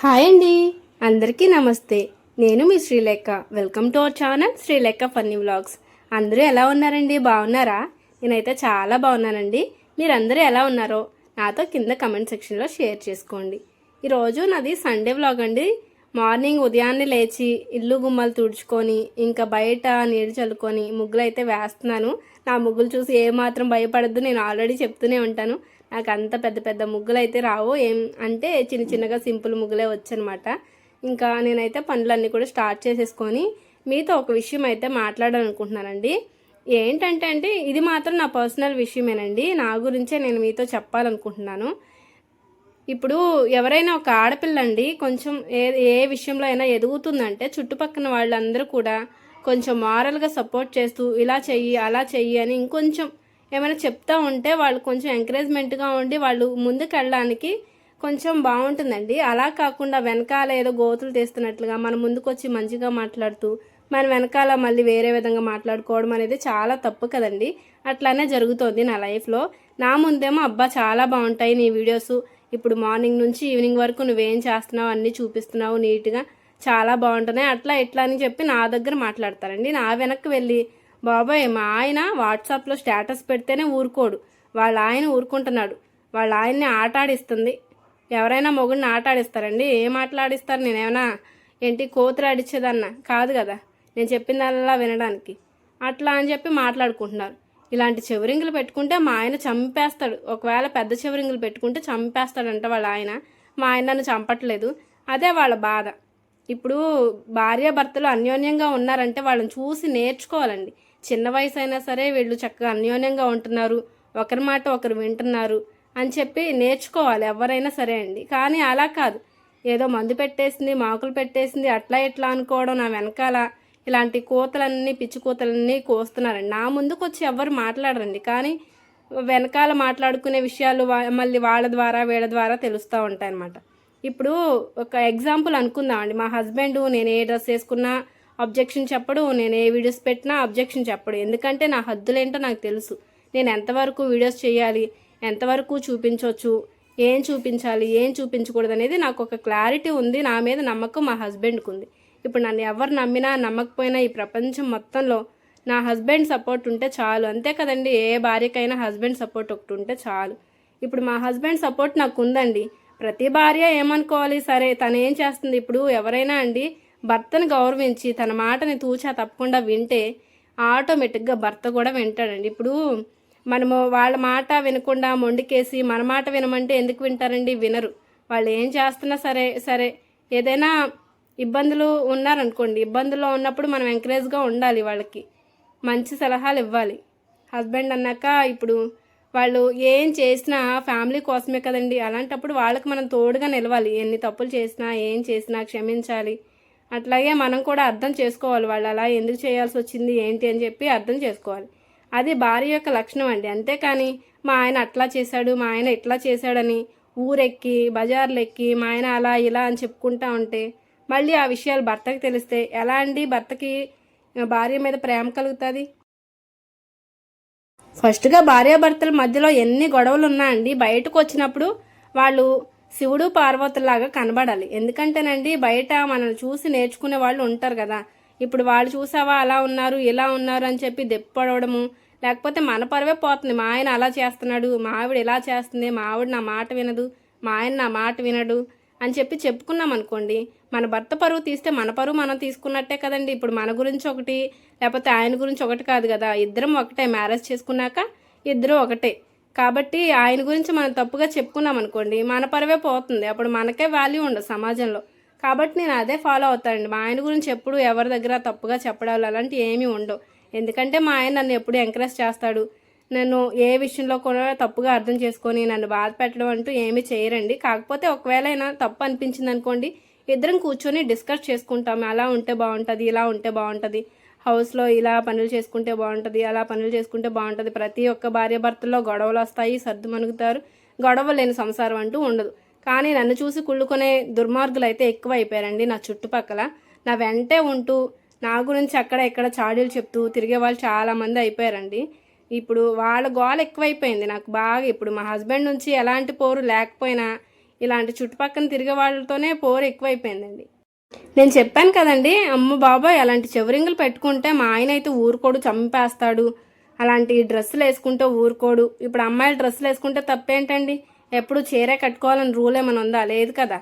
Hi అండి. అందరికీ నమస్తే. నేను మీ Srilekha. Welcome to our channel Srilekha funny vlogs అందరూ ఎలా ఉన్నారండి? బాగున్నారా? నేనైతే చాలా బాగున్నానండి. మీరందరూ ఎలా ఉన్నారో నాతో కింద కమెంట్ సెక్షన్లో షేర్ చేసుకోండి. ఈరోజు నాది సండే వ్లాగ్ అండి. మార్నింగ్ ఉదయాన్నే లేచి ఇల్లు గుమ్మలు తుడుచుకొని ఇంకా బయట నీరు చల్లుకొని ముగ్గులు అయితే వేస్తున్నాను. నా ముగ్గులు చూసి ఏమాత్రం భయపడద్దు నేను ఆల్రెడీ చెప్తూనే ఉంటాను. నాకు అంత పెద్ద పెద్ద ముగ్గులు అయితే రావు. ఏం అంటే చిన్న చిన్నగా సింపుల్ ముగ్గులే వచ్చనమాట ఇంకా నేనైతే పనులన్నీ కూడా స్టార్ట్ చేసేసుకొని మీతో ఒక విషయం అయితే మాట్లాడాలనుకుంటున్నానండి. ఏంటంటే అంటే ఇది మాత్రం నా పర్సనల్ విషయమేనండి. నా గురించే నేను మీతో చెప్పాలనుకుంటున్నాను. ఇప్పుడు ఎవరైనా ఒక ఆడపిల్ల అండి కొంచెం ఏ ఏ విషయంలో అయినా ఎదుగుతుందంటే చుట్టుపక్కల వాళ్ళందరూ కూడా కొంచెం మారల్గా సపోర్ట్ చేస్తూ ఇలా చెయ్యి అలా చెయ్యి అని ఇంకొంచెం ఏమైనా చెప్తూ ఉంటే వాళ్ళు కొంచెం ఎంకరేజ్మెంట్గా ఉండి వాళ్ళు ముందుకు వెళ్ళడానికి కొంచెం బాగుంటుందండి. అలా కాకుండా వెనకాల ఏదో గోతులు తీస్తున్నట్లుగా మన ముందుకు వచ్చి మంచిగా మాట్లాడుతూ మన వెనకాల మళ్ళీ వేరే విధంగా మాట్లాడుకోవడం అనేది చాలా తప్పు కదండి. అట్లానే జరుగుతుంది నా లైఫ్లో. నా ముందేమో అబ్బా చాలా బాగుంటాయి నీ వీడియోస్. ఇప్పుడు మార్నింగ్ నుంచి ఈవినింగ్ వరకు నువ్వేం చేస్తున్నావు అన్నీ చూపిస్తున్నావు నీట్గా. చాలా బాగుంటున్నాయి. అట్లా ఇట్లా అని చెప్పి నా దగ్గర మాట్లాడతారండి. నా వెనక్కి వెళ్ళి బాబాయ్ మా ఆయన వాట్సాప్లో స్టేటస్ పెడితేనే ఊరుకోడు. వాళ్ళ ఆయన ఊరుకుంటున్నాడు. వాళ్ళ ఆయన్ని ఆటాడిస్తుంది. ఎవరైనా మొగుడిని ఆట ఆడిస్తారండి ఏం ఆటలాడిస్తారు నేనేమైనా ఏంటి కోతులు ఆడిచ్చేదన్న కాదు కదా. నేను చెప్పిందల్లా వినడానికి. అట్లా అని చెప్పి మాట్లాడుకుంటున్నారు. ఇలాంటి చెవిరింగులు పెట్టుకుంటే మా ఆయన చంపేస్తాడు. ఒకవేళ పెద్ద చెవిరింగులు పెట్టుకుంటే చంపేస్తాడంట వాళ్ళ ఆయన. మా ఆయన నన్ను చంపట్లేదు. అదే వాళ్ళ బాధ. ఇప్పుడు భార్యాభర్తలు అన్యోన్యంగా ఉన్నారంటే వాళ్ళని చూసి నేర్చుకోవాలండి. చిన్న వయసు అయినా సరే వీళ్ళు చక్కగా అన్యోన్యంగా ఉంటున్నారు. ఒకరి మాట ఒకరు వింటున్నారు అని చెప్పి నేర్చుకోవాలి ఎవరైనా సరే అండి. కానీ అలా కాదు. ఏదో మందు పెట్టేసింది మాకులు పెట్టేసింది అట్లా ఇట్లా అనుకోవడం నా వెనకాల ఇలాంటి కూతలన్నీ పిచ్చి కూతలన్నీ కోస్తున్నారండి. నా ముందుకు వచ్చి ఎవరు మాట్లాడరండి. కానీ వెనకాల మాట్లాడుకునే విషయాలు వా- మళ్ళీ వాళ్ళ ద్వారా వీళ్ళ ద్వారా తెలుస్తూ ఉంటాయి అన్నమాట ఇప్పుడు ఒక ఎగ్జాంపుల్ అనుకుందామండి. మా హస్బెండ్ నేను ఏ డ్రెస్ వేసుకున్నా అబ్జెక్షన్ చెప్పడు నేను ఏ వీడియోస్ పెట్టినా అబ్జెక్షన్ చెప్పడు. ఎందుకంటే నా హద్దులేంటో నాకు తెలుసు. నేను ఎంతవరకు వీడియోస్ చేయాలి ఎంతవరకు చూపించవచ్చు ఏం చూపించాలి ఏం చూపించకూడదు అనేది నాకు ఒక క్లారిటీ ఉంది నా మీద నమ్మకం మా హస్బెండ్కి ఉంది. ఇప్పుడు నన్ను ఎవరు నమ్మినా నమ్మకపోయినా ఈ ప్రపంచం మొత్తంలో నా హస్బెండ్ సపోర్ట్ ఉంటే చాలు. అంతే కదండి ఏ భార్యకైనా హస్బెండ్ సపోర్ట్ ఒకటి ఉంటే చాలు. ఇప్పుడు మా హస్బెండ్ సపోర్ట్ నాకు ఉందండి. ప్రతి భార్య ఏమనుకోవాలి? సరే తను ఏం చేస్తుంది ఇప్పుడు? ఎవరైనా అండి భర్తను గౌరవించి తన మాటని తూచా తప్పకుండా వింటే ఆటోమేటిక్గా భర్త కూడా వింటాడండి. ఇప్పుడు మనము వాళ్ళ మాట వినకుండా మొండికేసి మన మాట వినమంటే ఎందుకు వింటారండి? వినరు. వాళ్ళు ఏం చేస్తున్నా సరే సరే. ఏదైనా ఇబ్బందులు ఉన్నారనుకోండి ఇబ్బందుల్లో ఉన్నప్పుడు మనం ఎంకరేజ్గా ఉండాలి వాళ్ళకి. మంచి సలహాలు ఇవ్వాలి. హస్బెండ్ అన్నాక ఇప్పుడు వాళ్ళు ఏం చేసినా ఫ్యామిలీ కోసమే కదండి. అలాంటప్పుడు వాళ్ళకి మనం తోడుగా నిలవాలి. ఎన్ని తప్పులు చేసినా ఏం చేసినా క్షమించాలి. అట్లాగే మనం కూడా అర్థం చేసుకోవాలి వాళ్ళు అలా ఎందుకు చేయాల్సి వచ్చింది ఏంటి అని చెప్పి అర్థం చేసుకోవాలి. అది భార్య యొక్క లక్షణం అండి. అంతేకాని మా ఆయన అట్లా చేశాడు మా ఆయన ఇట్లా చేశాడని ఊరెక్కి బజార్లు ఎక్కి మా ఆయన అలా ఇలా అని చెప్పుకుంటా ఉంటే మళ్ళీ ఆ విషయాలు భర్తకి తెలిస్తే ఎలా అండి? భర్తకి భార్య మీద ప్రేమ కలుగుతుంది? ఫస్ట్గా భార్యాభర్తల మధ్యలో ఎన్ని గొడవలు ఉన్నా అండి బయటకు వచ్చినప్పుడు వాళ్ళు శివుడు పార్వతులాగా కనబడాలి. ఎందుకంటేనండి బయట మనల్ని చూసి నేర్చుకునే వాళ్ళు ఉంటారు కదా. ఇప్పుడు వాళ్ళు చూసావా అలా ఉన్నారు ఇలా ఉన్నారు అని చెప్పి దెప్పడము లేకపోతే మన పరువే పోతుంది. మా ఆయన అలా చేస్తున్నాడు మా ఆవిడ ఇలా చేస్తుంది మా ఆవిడ నా మాట వినదు మా ఆయన నా మాట వినడు అని చెప్పి చెప్పుకున్నాం అనుకోండి మన భర్త పరువు తీస్తే మన పరువు మనం తీసుకున్నట్టే కదండి. ఇప్పుడు మన గురించి ఒకటి లేకపోతే ఆయన గురించి ఒకటి కాదు కదా. ఇద్దరం ఒకటే మ్యారేజ్ చేసుకున్నాక ఇద్దరు ఒకటే. కాబట్టి ఆయన గురించి మనం తప్పుగా చెప్పుకున్నాం అనుకోండి మన పరవే పోతుంది. అప్పుడు మనకే వాల్యూ ఉండదు సమాజంలో. కాబట్టి నేను అదే ఫాలో అవుతానండి. మా ఆయన గురించి ఎప్పుడు ఎవరి దగ్గర తప్పుగా చెప్పడాలు అలాంటివి ఏమీ ఉండవు. ఎందుకంటే మా ఆయన నన్ను ఎప్పుడు ఎంకరేజ్ చేస్తాడు. నన్ను ఏ విషయంలో కూడా తప్పుగా అర్థం చేసుకొని నన్ను బాధ పెట్టడం అంటూ ఏమీ చేయరండి. కాకపోతే ఒకవేళ అయినా తప్పు అనిపించింది అనుకోండి ఇద్దరం కూర్చొని డిస్కస్ చేసుకుంటాం. అలా ఉంటే బాగుంటుంది ఇలా ఉంటే బాగుంటుంది. హౌస్లో ఇలా పనులు చేసుకుంటే బాగుంటుంది అలా పనులు చేసుకుంటే బాగుంటుంది. ప్రతి ఒక్క భార్య భర్తల్లో గొడవలు వస్తాయి సర్దు మనుగుతారు గొడవ లేని సంసారం అంటూ ఉండదు. కానీ నన్ను చూసి కుళ్ళుకునే దుర్మార్గులు అయితే ఎక్కువ అయిపోయారండి నా చుట్టుపక్కల. నా వెంటే ఉంటూ నా గురించి అక్కడ ఇక్కడ చాడీలు చెప్తూ తిరిగే వాళ్ళు చాలామంది అయిపోయారండి. ఇప్పుడు వాళ్ళ గోల ఎక్కువైపోయింది నాకు బాగా. ఇప్పుడు మా హస్బెండ్ నుంచి ఎలాంటి పోరు లేకపోయినా ఇలాంటి చుట్టుపక్కల తిరిగే వాళ్ళతోనే పోరు ఎక్కువైపోయిందండి. నేను చెప్పాను కదండి అమ్మ బాబాయ్ అలాంటి చెవరింగులు పెట్టుకుంటే మా ఆయన అయితే ఊరుకోడు చంపేస్తాడు. అలాంటి డ్రెస్సులు వేసుకుంటే ఊరుకోడు. ఇప్పుడు అమ్మాయిలు డ్రెస్సులు వేసుకుంటే తప్పేంటండి? ఎప్పుడు చీరే కట్టుకోవాలని రూల్ ఏమైనా ఉందా? లేదు కదా.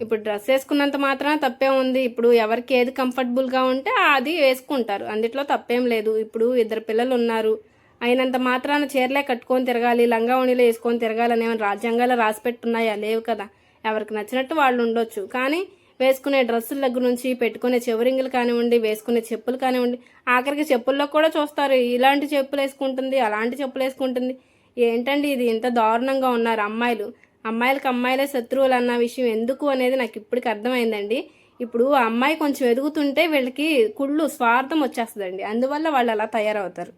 ఇప్పుడు డ్రెస్ వేసుకున్నంత మాత్రమే తప్పే ఉంది. ఇప్పుడు ఎవరికి ఏది కంఫర్టబుల్గా ఉంటే అది వేసుకుంటారు. అందుట్లో తప్పేం లేదు. ఇప్పుడు ఇద్దరు పిల్లలు ఉన్నారు. అయినంత మాత్రాన చీరలే కట్టుకొని తిరగాలి లంగా ఉణిలో వేసుకొని తిరగాలని ఏమైనా రాజ్యాంగాలు రాసి పెట్టున్నాయా? లేవు కదా. ఎవరికి నచ్చినట్టు వాళ్ళు ఉండొచ్చు. కానీ వేసుకునే డ్రెస్సుల దగ్గర నుంచి పెట్టుకునే చెవరింగులు కానివ్వండి వేసుకునే చెప్పులు కానివ్వండి ఆఖరికి చెప్పుల్లో కూడా చూస్తారు. ఇలాంటి చెప్పులు వేసుకుంటుంది అలాంటి చెప్పులు వేసుకుంటుంది. ఏంటండి ఇది? ఇంత దారుణంగా ఉన్నారు అమ్మాయిలు. అమ్మాయిలకు అమ్మాయిలే శత్రువులు అన్న విషయం ఎందుకు అనేది నాకు ఇప్పటికి అర్థమైందండి. ఇప్పుడు ఆ అమ్మాయి కొంచెం ఎదుగుతుంటే వీళ్ళకి కుళ్ళు స్వార్థం వచ్చేస్తుందండి. అందువల్ల వాళ్ళు అలా తయారవుతారు.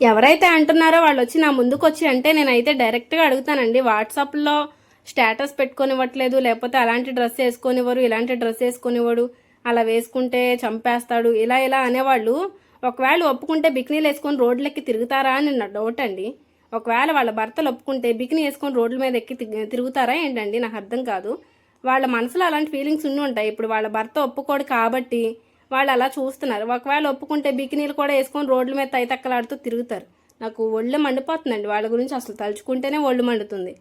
ఎవరైతే అంటున్నారో వాళ్ళు వచ్చి నా ముందుకు వచ్చి అంటే నేనైతే డైరెక్ట్గా అడుగుతానండి. వాట్సాప్లో స్టేటస్ పెట్టుకొనివ్వట్లేదు లేకపోతే అలాంటి డ్రెస్ వేసుకొనివ్వరు ఇలాంటి డ్రెస్ వేసుకొనివ్వడు అలా వేసుకుంటే చంపేస్తాడు ఇలా ఇలా అనేవాళ్ళు ఒకవేళ ఒప్పుకుంటే బికినీలు వేసుకొని రోడ్లెక్కి తిరుగుతారా అని నా డౌట్ అండి. ఒకవేళ వాళ్ళ భర్తలు ఒప్పుకుంటే బికినీ వేసుకొని రోడ్ల మీద ఎక్కి తి- తిరుగుతారా ఏంటండి? నాకు అర్థం కాదు. వాళ్ళ మనసులో అలాంటి ఫీలింగ్స్ ఉండి ఉంటాయి. ఇప్పుడు వాళ్ళ భర్త ఒప్పుకోడు కాబట్టి వాళ్ళు అలా చూస్తున్నారు. ఒకవేళ ఒప్పుకుంటే బికినీలు కూడా వేసుకొని రోడ్ల మీద తైతక్కలాడుతూ తిరుగుతారు. నాకు ఒళ్ళు మండిపోతుందండి. వాళ్ళ గురించి అసలు తలుచుకుంటేనే ఒళ్ళు మండుతుంది.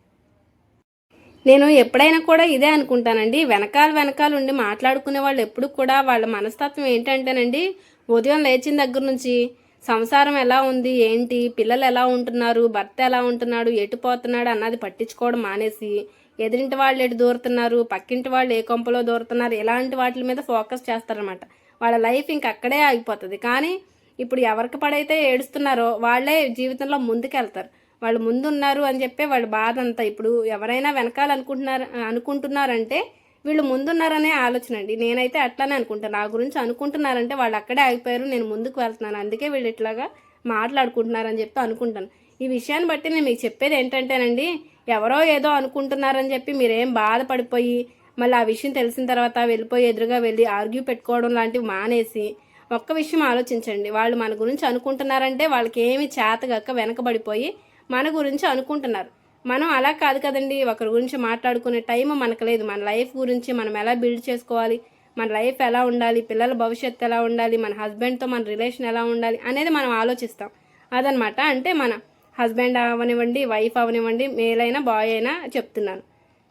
నేను ఎప్పుడైనా కూడా ఇదే అనుకుంటానండి. వెనకాల వెనకాల ఉండి మాట్లాడుకునే వాళ్ళు ఎప్పుడు కూడా వాళ్ళ మనస్తత్వం ఏంటంటేనండి ఉదయం లేచిన దగ్గర నుంచి సంసారం ఎలా ఉంది ఏంటి పిల్లలు ఎలా ఉంటున్నారు భర్త ఎలా ఉంటున్నాడు ఎటు పోతున్నాడు అన్నది పట్టించుకోవడం మానేసి ఎదిరింటి వాళ్ళు ఎటు దూరుతున్నారు పక్కింటి వాళ్ళు ఏ కొంపలో దూరుతున్నారు ఇలాంటి వాటి మీద ఫోకస్ చేస్తారనమాట వాళ్ళ లైఫ్ ఇంక అక్కడే ఆగిపోతుంది. కానీ ఇప్పుడు ఎవరికి పడైతే ఏడుస్తున్నారో వాళ్ళే జీవితంలో ముందుకెళ్తారు. వాళ్ళు ముందున్నారు అని చెప్పే వాళ్ళ బాధ అంతా ఇప్పుడు ఎవరైనా వెనకాల అనుకుంటున్నారు అనుకుంటున్నారంటే వీళ్ళు ముందున్నారనే ఆలోచన అండి. నేనైతే అట్లానే అనుకుంటాను నా గురించి అనుకుంటున్నారంటే వాళ్ళు అక్కడే ఆగిపోయారు నేను ముందుకు వెళ్తున్నాను. అందుకే వీళ్ళు ఇట్లాగా మాట్లాడుకుంటున్నారని చెప్పి అనుకుంటాను. ఈ విషయాన్ని బట్టి నేను మీకు చెప్పేది ఏంటంటేనండి ఎవరో ఏదో అనుకుంటున్నారని చెప్పి మీరేం బాధపడిపోయి మళ్ళీ ఆ విషయం తెలిసిన తర్వాత వెళ్ళిపోయి ఎదురుగా వెళ్ళి ఆర్గ్యూ పెట్టుకోవడం లాంటివి మానేసి ఒక్క విషయం ఆలోచించండి. వాళ్ళు మన గురించి అనుకుంటున్నారంటే వాళ్ళకి ఏమి చేతగక్క వెనకబడిపోయి మన గురించి అనుకుంటున్నారు. మనం అలా కాదు కదండి. ఒకరి గురించి మాట్లాడుకునే టైం మనకు లేదు. మన లైఫ్ గురించి మనం ఎలా బిల్డ్ చేసుకోవాలి? మన లైఫ్ ఎలా ఉండాలి? పిల్లల భవిష్యత్తు ఎలా ఉండాలి? మన హస్బెండ్తో మన రిలేషన్ ఎలా ఉండాలి? అనేది మనం ఆలోచిస్తాం. అదనమాట అంటే మన హస్బెండ్ అవనివ్వండి వైఫ్ అవనివ్వండి మేలైనా బాయ్ అయినా చెప్తున్నాను.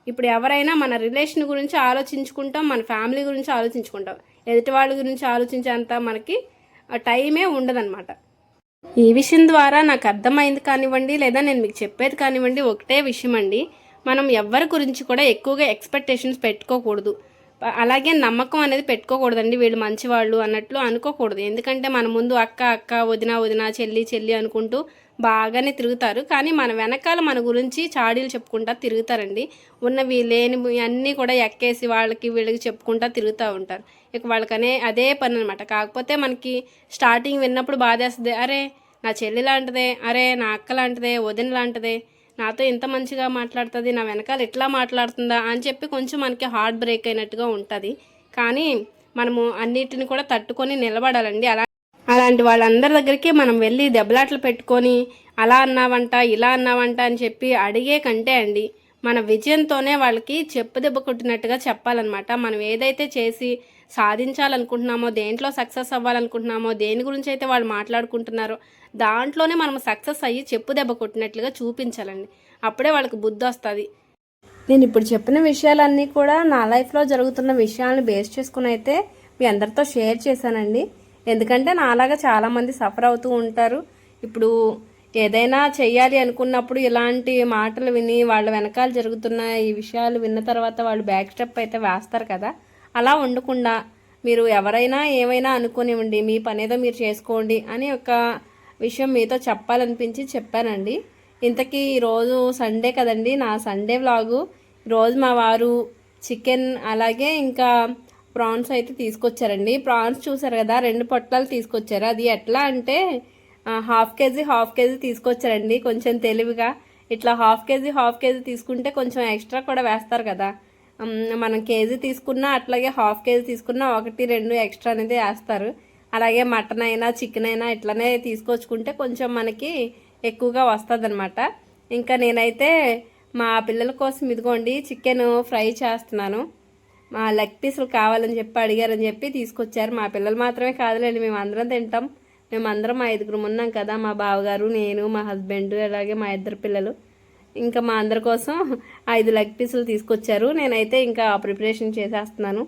ఇప్పుడు ఎవరైనా మన రిలేషన్ గురించి ఆలోచించుకుంటాం మన ఫ్యామిలీ గురించి ఆలోచించుకుంటాం. ఎదుటి వాళ్ళ గురించి ఆలోచించేంత మనకి టైమే ఉండదన్నమాట. ఈ విషయం ద్వారా నాకు అర్థమైంది కానివ్వండి లేదా నేను మీకు చెప్పేది కానివ్వండి ఒకటే విషయం అండి మనం ఎవరి గురించి కూడా ఎక్కువగా ఎక్స్పెక్టేషన్స్ పెట్టుకోకూడదు. అలాగే నమ్మకం అనేది పెట్టుకోకూడదండి వీళ్ళు మంచివాళ్ళు అన్నట్లు అనుకోకూడదు. ఎందుకంటే మన ముందు అక్క అక్క వదిన వదిన చెల్లి చెల్లి అనుకుంటూ బాగానే తిరుగుతారు. కానీ మన వెనకాల మన గురించి చాడీలు చెప్పుకుంటా తిరుగుతారండి. ఉన్నవి లేనివి అన్నీ కూడా ఎక్కేసి వాళ్ళకి వీళ్ళకి చెప్పుకుంటా తిరుగుతూ ఉంటారు. ఇక వాళ్ళకనే అదే పని అనమాట కాకపోతే మనకి స్టార్టింగ్ విన్నప్పుడు బాధేస్తుంది. అరే నా చెల్లి లాంటిదే అరే నా అక్క లాంటిదే వదిన లాంటిదే నాతో ఇంత మంచిగా మాట్లాడుతుంది నా వెనకాల ఎట్లా మాట్లాడుతుందా అని చెప్పి కొంచెం మనకి హార్ట్ బ్రేక్ అయినట్టుగా ఉంటుంది. కానీ మనము అన్నిటిని కూడా తట్టుకొని నిలబడాలండి. అలా అలాంటి వాళ్ళందరి దగ్గరికి మనం వెళ్ళి దెబ్బలాట్లు పెట్టుకొని అలా అన్నావంట ఇలా అన్నావంట అని చెప్పి అడిగే కంటే అండి మన విజయంతోనే వాళ్ళకి చెప్పు దెబ్బ కొట్టినట్టుగా చెప్పాలన్నమాట. మనం ఏదైతే చేసి సాధించాలనుకుంటున్నామో దేంట్లో సక్సెస్ అవ్వాలనుకుంటున్నామో దేని గురించి అయితే వాళ్ళు మాట్లాడుకుంటున్నారో దాంట్లోనే మనం సక్సెస్ అయ్యి చెప్పు దెబ్బ కొట్టినట్లుగా చూపించాలండి. అప్పుడే వాళ్ళకి బుద్ధి వస్తుంది. నేను ఇప్పుడు చెప్పిన విషయాలన్నీ కూడా నా లైఫ్లో జరుగుతున్న విషయాలను బేస్ చేసుకుని అయితే మీ అందరితో షేర్ చేశానండి. ఎందుకంటే నాలాగా చాలామంది సఫర్ అవుతూ ఉంటారు. ఇప్పుడు ఏదైనా చేయాలి అనుకున్నప్పుడు ఇలాంటి మాటలు విని వాళ్ళ వెనకాల జరుగుతున్న ఈ విషయాలు విన్న తర్వాత వాళ్ళు బ్యాక్ స్టెప్ అయితే వేస్తారు కదా. అలా ఉండకుండా మీరు ఎవరైనా ఏమైనా అనుకునివ్వండి మీ పనేదో మీరు చేసుకోండి అని ఒక విషయం మీతో చెప్పాలనిపించి చెప్పానండి. ఇంతకీ ఈరోజు సండే కదండి నా సండే వ్లాగు. ఈరోజు మా వారు చికెన్ అలాగే ఇంకా ప్రాన్స్ అయితే తీసుకొచ్చారండి. ప్రాన్స్ చూసారు కదా రెండు పొట్లాలు తీసుకొచ్చారు. అది ఎట్లా అంటే హాఫ్ కేజీ హాఫ్ కేజీ తీసుకొచ్చారండి కొంచెం తెలివిగా. ఇట్లా హాఫ్ కేజీ హాఫ్ కేజీ తీసుకుంటే కొంచెం ఎక్స్ట్రా కూడా వేస్తారు కదా. మనం కేజీ తీసుకున్నా అట్లాగే హాఫ్ కేజీ తీసుకున్నా ఒకటి రెండు ఎక్స్ట్రా అనేది వేస్తారు. అలాగే మటన్ అయినా చికెన్ అయినా ఇట్లానే తీసుకొచ్చుకుంటే కొంచెం మనకి ఎక్కువగా వస్తుంది ఇంకా నేనైతే మా పిల్లల కోసం ఇదిగోండి చికెన్ ఫ్రై చేస్తున్నాను. మా లెగ్ పీసులు కావాలని చెప్పి అడిగారని చెప్పి తీసుకొచ్చారు. మా పిల్లలు మాత్రమే కాదులేండి మేము అందరం తింటాం. మేము అందరం మా ఐదుగురు ఉన్నాం కదా మా బావగారు నేను మా హస్బెండ్ అలాగే మా ఇద్దరు పిల్లలు. ఇంకా మా అందరి కోసం ఐదు లెగ్ పీసులు తీసుకొచ్చారు. నేనైతే ఇంకా ప్రిపరేషన్ చేసేస్తున్నాను.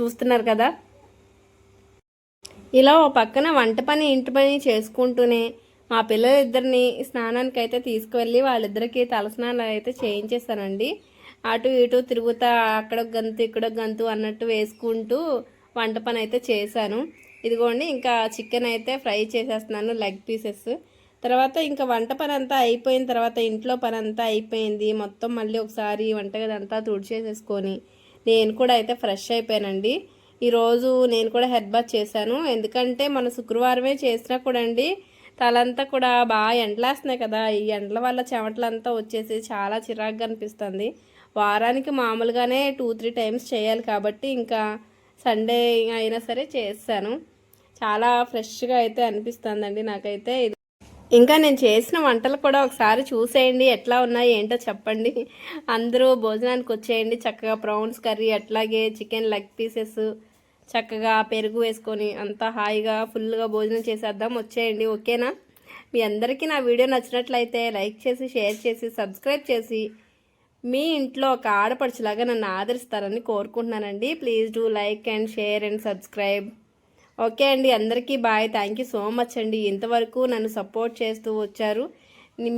చూస్తున్నారు కదా ఇలా ఓ పక్కన వంట పని ఇంటి పని చేసుకుంటూనే మా పిల్లలిద్దరిని స్నానానికి అయితే తీసుకువెళ్ళి వాళ్ళిద్దరికి తలస్నానాలు అయితే చేయించేస్తానండి అటు ఇటు తిరుగుతా అక్కడ గంతు ఇక్కడ గంతు అన్నట్టు వేసుకుంటూ వంట పని అయితే చేశాను. ఇదిగోండి ఇంకా చికెన్ అయితే ఫ్రై చేసేస్తున్నాను లెగ్ పీసెస్. తర్వాత ఇంకా వంట పని అంతా అయిపోయిన తర్వాత ఇంట్లో పని అంతా అయిపోయింది. మొత్తం మళ్ళీ ఒకసారి వంటగది అంతా తుడిచేసేసుకొని నేను కూడా అయితే ఫ్రెష్ అయిపోయానండి. ఈరోజు నేను కూడా హెడ్ బాత్ చేశాను. ఎందుకంటే మన శుక్రవారమే చేసినా కూడా అండి తలంతా కూడా బాగా ఎండలేస్తున్నాయి కదా. ఈ ఎండల వల్ల చెమటలంతా వచ్చేసి చాలా చిరాకుగా అనిపిస్తుంది. వారానికి మామూలుగానే టూ త్రీ టైమ్స్ చేయాలి కాబట్టి ఇంకా సండే అయినా సరే చేస్తాను. చాలా ఫ్రెష్గా అయితే అనిపిస్తుందండి నాకైతే. ఇది ఇంకా నేను చేసిన వంటలు కూడా ఒకసారి చూసేయండి ఎట్లా ఉన్నాయి ఏంటో చెప్పండి. అందరూ భోజనానికి వచ్చేయండి చక్కగా ప్రాన్స్ కర్రీ అట్లాగే చికెన్ లెగ్ పీసెస్ చక్కగా పెరుగు వేసుకొని అంతా హాయిగా ఫుల్గా భోజనం చేసేద్దాం. వచ్చేయండి ఓకేనా? మీ అందరికీ నా వీడియో నచ్చినట్లయితే లైక్ చేసి షేర్ చేసి సబ్స్క్రైబ్ చేసి మీ ఇంట్లో ఒక ఆడపడుచులాగా నన్ను ఆదరిస్తారని కోరుకుంటున్నానండి. Please do like and share and subscribe. Okay అండి అందరికీ bye. Thank you so much అండి. ఇంతవరకు నన్ను సపోర్ట్ చేస్తూ వచ్చారు.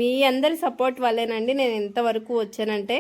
మీ అందరి సపోర్ట్ వల్లేనండి. నేను ఇంతవరకు వచ్చానంటే